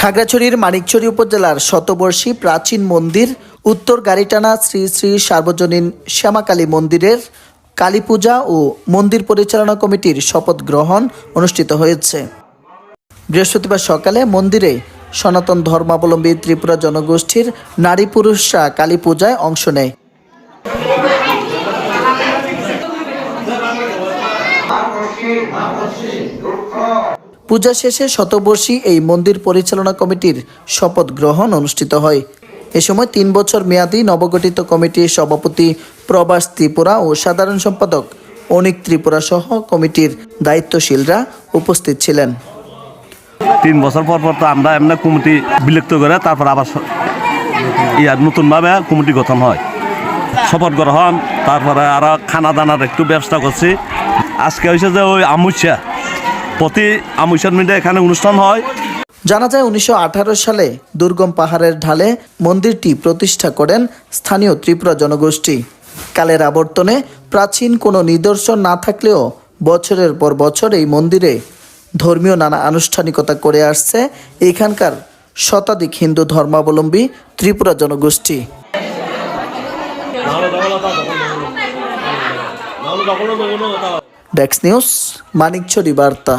খাগড়াছড়ির মানিকছড়ি উপজেলার শতবর্ষী প্রাচীন মন্দির, উত্তর গাড়িটানা শ্রী শ্রী সার্বজনীন শ্যামাকালী মন্দিরের কালী পূজা ও মন্দির পরিচালনা কমিটির শপথ গ্রহণ অনুষ্ঠিত হয়েছে। বৃহস্পতিবার সকালে মন্দিরে সনাতন ধর্মাবলম্বী ত্রিপুরা জনগোষ্ঠীর নারী পুরুষরা কালী পূজায় অংশ নেয়। পূজা শেষে শতবর্ষী এই মন্দির পরিচালনা কমিটির শপথ গ্রহণ অনুষ্ঠিত হয়। এ সময় তিন বছর মেয়াদী নবগঠিত কমিটির সভাপতি প্রবাস ত্রিপুরা ও সাধারণ সম্পাদক অনিক ত্রিপুরা সহ কমিটির দায়িত্বশীলরা উপস্থিত ছিলেন। তিন বছর পর পর তো আমরা এমনি কমিটি বিলুপ্ত করে তারপর আবার ইয়ার নতুনভাবে কমিটি গঠন হয়। শপথ গ্রহণ, তারপরে আরও খানা দানার একটু ব্যবস্থা করছি। আজকে হয়েছে যে ওই আমুচা প্রতি আমুচার মিটে এখানে অনুষ্ঠান হয় জানা যায় উনিশশো আঠারো সালে দুর্গম পাহাড়ের ঢালে মন্দিরটি প্রতিষ্ঠা করেন স্থানীয় ত্রিপুরা জনগোষ্ঠী কালের আবর্তনে প্রাচীন কোনো নিদর্শন না থাকলেও বছরের পর বছর এই মন্দিরে ধর্মীয় নানা আনুষ্ঠানিকতা করে আসছে এখানকার শতাধিক হিন্দু ধর্মাবলম্বী ত্রিপুরা জনগোষ্ঠী ডেক্স নিউজ মানিকছড়ি বার্তা